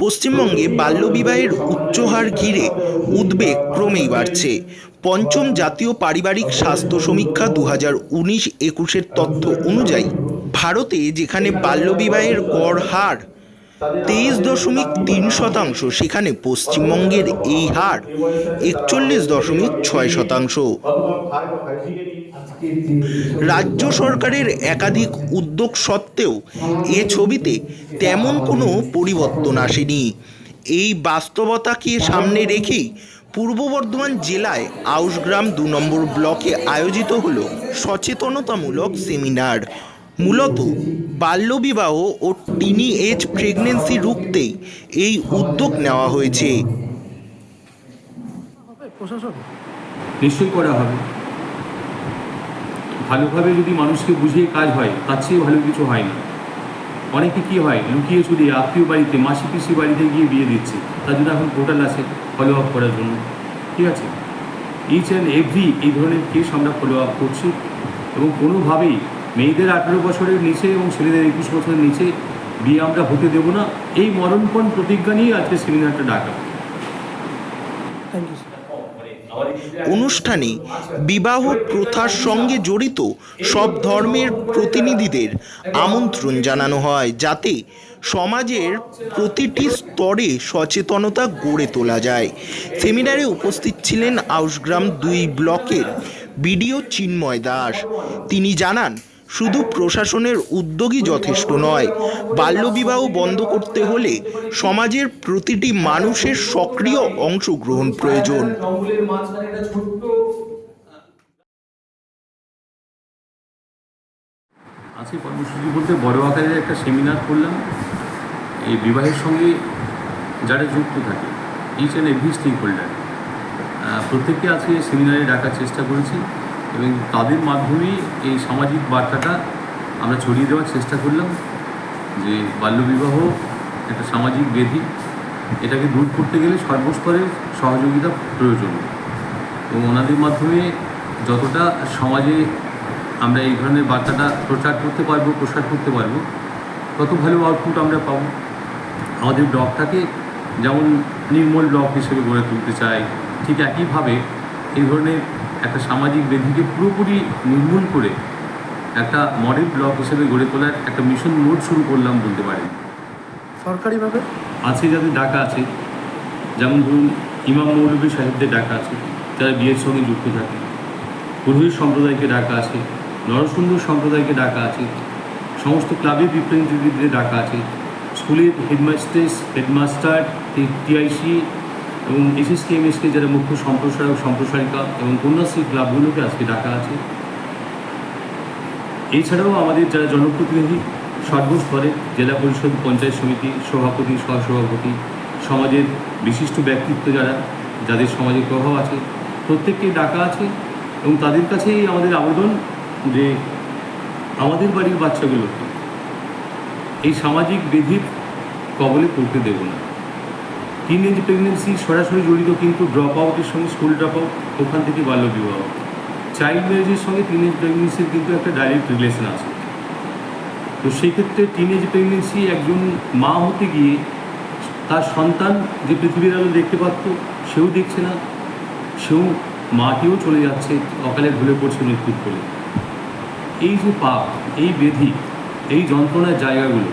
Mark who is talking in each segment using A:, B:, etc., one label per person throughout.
A: পশ্চিমবঙ্গে বাল্যবিবাহের উচ্চহার ঘিরে উদ্বেগ ক্রমেই বাড়ছে। পঞ্চম জাতীয় পারিবারিক স্বাস্থ্য সমীক্ষা দু হাজার উনিশ একুশের তথ্য অনুযায়ী, ভারতে যেখানে বাল্যবিবাহের গড় হার তেইশ দশমিক তিন শতাংশ, সেখানে পশ্চিমবঙ্গের এই হার একচল্লিশ দশমিক ছয় শতাংশ। রাজ্য সরকারের একাধিক উদ্যোগ সত্ত্বেও এ ছবিতে তেমন কোনো পরিবর্তন আসেনি। এই বাস্তবতাকে সামনে রেখেই পূর্ব বর্ধমান জেলায় আউশগ্রাম দু নম্বর ব্লকে আয়োজিত হলো সচেতনতামূলক সেমিনার। মূলত বাল্যবিবাহ ও টিনি এজ প্রেগনেন্সি রুখতেই এই উদ্যোগ নেওয়া হয়েছে।
B: প্রশাসন?
C: নিশ্চয়ই করা হবে। ভালোভাবে যদি মানুষকে বুঝিয়ে কাজ হয় তার চেয়ে ভালো কিছু হয় না। অনেকে কি হয় লুকিয়ে চুরিয়ে আত্মীয় বাড়িতে মাসি পিসি বাড়িতে গিয়ে বিয়ে দিচ্ছে তার জন্য এখন পোর্টাল আছে ফলো আপ করার জন্য। ঠিক আছে? ইচ অ্যান্ড এভরি এই ধরনের কেস আমরা ফলো আপ করছি এবং কোনোভাবেই মেয়েদের আঠেরো বছরের নিচে এবং ছেলেদের একুশ বছরের নিচে বিয়ে আমরা হতে দেবো না। এই মরণপণ প্রতিজ্ঞা নিয়ে আজকে সেমিনারটা ডাকা।
A: অনুষ্ঠানে বিবাহ প্রথার সঙ্গে জড়িত সব ধর্মের প্রতিনিধিদের আমন্ত্রণ জানানো হয় যাতে সমাজের প্রতিটি স্তরে সচেতনতা গড়ে তোলা যায়। সেমিনারে উপস্থিত ছিলেন আউশগ্রাম দুই ব্লকের বিডিও চিন্ময় দাস। তিনি জানান শুধু প্রশাসনের উদ্যোগই যথেষ্ট নয়, বাল্যবিবাহ বন্ধ করতে হলে সমাজের প্রতিটি মানুষের সক্রিয় অংশগ্রহণ প্রয়োজন।
C: আজকে কর্মসূচি বলতে বড় আকারের একটা সেমিনার করলাম। এই বিবাহের সঙ্গে যারা যুক্ত থাকে each and every stakeholder প্রত্যেককে আজকে সেমিনারে ডাকার চেষ্টা করেছি। এবং তাদের মাধ্যমেই এই সামাজিক বার্তাটা আমরা ছড়িয়ে দেওয়ার চেষ্টা করলাম যে বাল্যবিবাহ একটা সামাজিক ব্যাধি। এটাকে দূর করতে গেলে সর্বস্তরের সহযোগিতা প্রয়োজন। এবং ওনাদের মাধ্যমে যতটা সমাজে আমরা এই ধরনের বার্তাটা প্রচার করতে পারব, প্রসার করতে পারব, তত ভালো আউটপুট আমরা পাবো। আমাদের ব্লকটাকে যেমন নির্মল ব্লক হিসেবে গড়ে তুলতে চাই ঠিক একইভাবে এই ধরনের একটা সামাজিক বেদিকে পুরোপুরি নির্মূল করে একটা মডেল ব্লক হিসেবে গড়ে তোলার একটা মিশন মোড শুরু করলাম বলতে পারেন।
B: সরকারিভাবে?
C: আছে যাদের ডাকা আছে। যেমন ধরুন ইমাম মৌলবী সাহেবদের ডাকা আছে যারা বিয়ের সঙ্গে যুক্ত থাকে। পুরোহিত সম্প্রদায়কে ডাকা আছে নরসুন্দর সম্প্রদায়কে ডাকা আছে সমস্ত ক্লাবের রিপ্রেজেন্টেটিভদের ডাকা আছে। স্কুলের হেডমাস্টার্স হেডমাস্টার টিআইসি এবং এসএসকে এমএসকে যারা মুখ্য সম্প্রসারক, সম্প্রসারিকা এবং কন্যাশ্রী ক্লাবগুলোকে আজকে ডাকা আছে। এছাড়াও আমাদের যারা জনপ্রতিনিধি, সর্বস্তরে জেলা পরিষদ, পঞ্চায়েত সমিতি, সভাপতি, সহসভাপতি, সমাজের বিশিষ্ট ব্যক্তিত্ব যারা, যাদের সমাজে প্রভাব আছে প্রত্যেককে ডাকা আছে এবং তাদের কাছেই আমাদের আবেদন যে আমাদের বাড়ির বাচ্চাগুলোকে এই সামাজিক বেধির কবলে পড়তে দেব না। টিন এজ প্রেগনেন্সি সরাসরি জড়িত কিন্তু ড্রপ আউটের সঙ্গে স্কুল ড্রপ আউট ওখান থেকে বাল্যবিবাহ। চাইল্ড ম্যারেজের সঙ্গে টিন এজ প্রেগনেন্সির কিন্তু একটা ডাইরেক্ট রিলেশন আছে। তো সেই ক্ষেত্রে টিন এজ প্রেগনেন্সি একজন মা হতে গিয়ে তার সন্তান যে পৃথিবীর আলো দেখতে পারত, সেও দেখছে না, সেও মাটিও চলে যাচ্ছে, অকালে ঢলে পড়ছে মৃত্যুর কোলে এই যে পাপ, এই বেধি, এই যন্ত্রণার জায়গাগুলো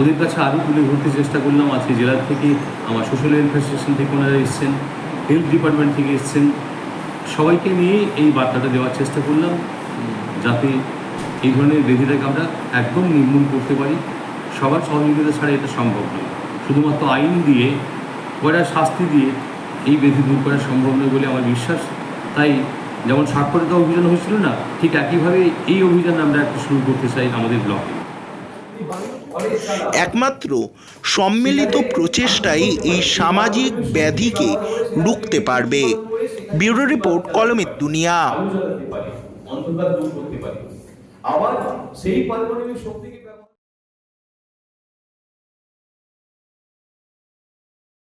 C: ওদের কাছে আরও তুলে ধরতে চেষ্টা করলাম। আজকে জেলার থেকে আমার সোশ্যাল ওয়েলফেয়ার স্টেশন থেকে ওনারা এসছেন হেলথ ডিপার্টমেন্ট থেকে এসছেন। সবাইকে নিয়ে এই বার্তাটা দেওয়ার চেষ্টা করলাম, যাতে এই ধরনের বেধিটাকে আমরা একদম নির্মূল করতে পারি। সবার সহযোগিতা ছাড়া এটা সম্ভব নয়। শুধুমাত্র আইন দিয়ে কড়া শাস্তি দিয়ে এই বেধি দূর করা সম্ভব নয় বলে আমার বিশ্বাস। তাই যেমন সাক্ষরতা অভিযান হয়েছিল না, ঠিক একইভাবে এই অভিযান আমরা একটা শুরু করতে চাই আমাদের ব্লকে।
A: একমাত্র সম্মিলিত প্রচেষ্টাই এই সামাজিক ব্যাধিকে রুখতে পারবে। ব্যুরো রিপোর্ট কলমের দুনিয়া।
D: আবার সেই শক্তিকে